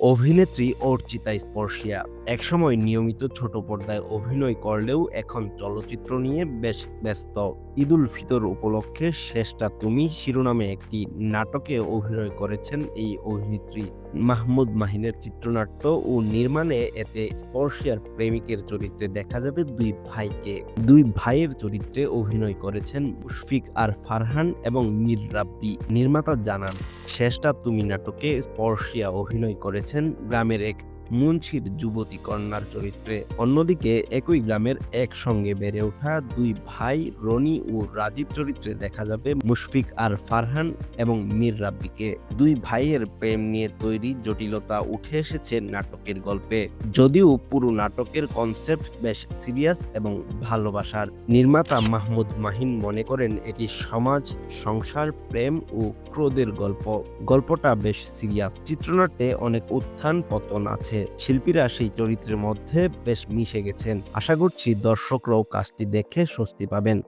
অভিনেত্রী অর্চিতা স্পর্শিয়া একসময় নিয়মিত ছোট পর্দায় অভিনয় করলেও এখন চলচ্চিত্র নিয়ে বেশ ব্যস্ত। ঈদুল ফিতর উপলক্ষে শেষটা তুমি শিরোনামে একটি নাটকে অভিনয় করেছেন এই অভিনেত্রী মাহমুদ মাহিনের চিত্রনাট্য ও নির্মাণে এতে স্পর্শিয়ার প্রেমিকের চরিত্রে দেখা যাবে দুই ভাইকে। দুই ভাইয়ের চরিত্রে অভিনয় করেছেন মুশফিক আর ফারহান এবং মীর রাব্বি। নির্মাতা জানান, শেষটা তুমি নাটকে স্পর্শিয়া অভিনয় করেছেন গ্রামের এক মুন্সির যুবতী কন্যার চরিত্রে। অন্যদিকে একই গ্রামের একসঙ্গে বেড়ে ওঠা দুই ভাই রনি ও রাজীব চরিত্রে দেখা যাবে মুশফিক আর ফারহান এবং মীর রাব্বিকে। দুই ভাইয়ের প্রেম নিয়ে তৈরি জটিলতা উঠে এসেছে নাটকের গল্পে। যদিও পুরো নাটকের কনসেপ্ট বেশ সিরিয়াস এবং ভালোবাসার। নির্মাতা মাহমুদ মাহিন মনে করেন এটি সমাজ, সংসার, প্রেম ও ক্রোধের গল্প। গল্পটা বেশ সিরিয়াস। চিত্রনাট্যে অনেক উত্থান পতন আছে। শিল্পীরা সেই চরিত্রের মধ্যে বেশ মিশে গেছেন। আশা করছি দর্শকরাও কাজটি দেখে স্বস্তি পাবেন।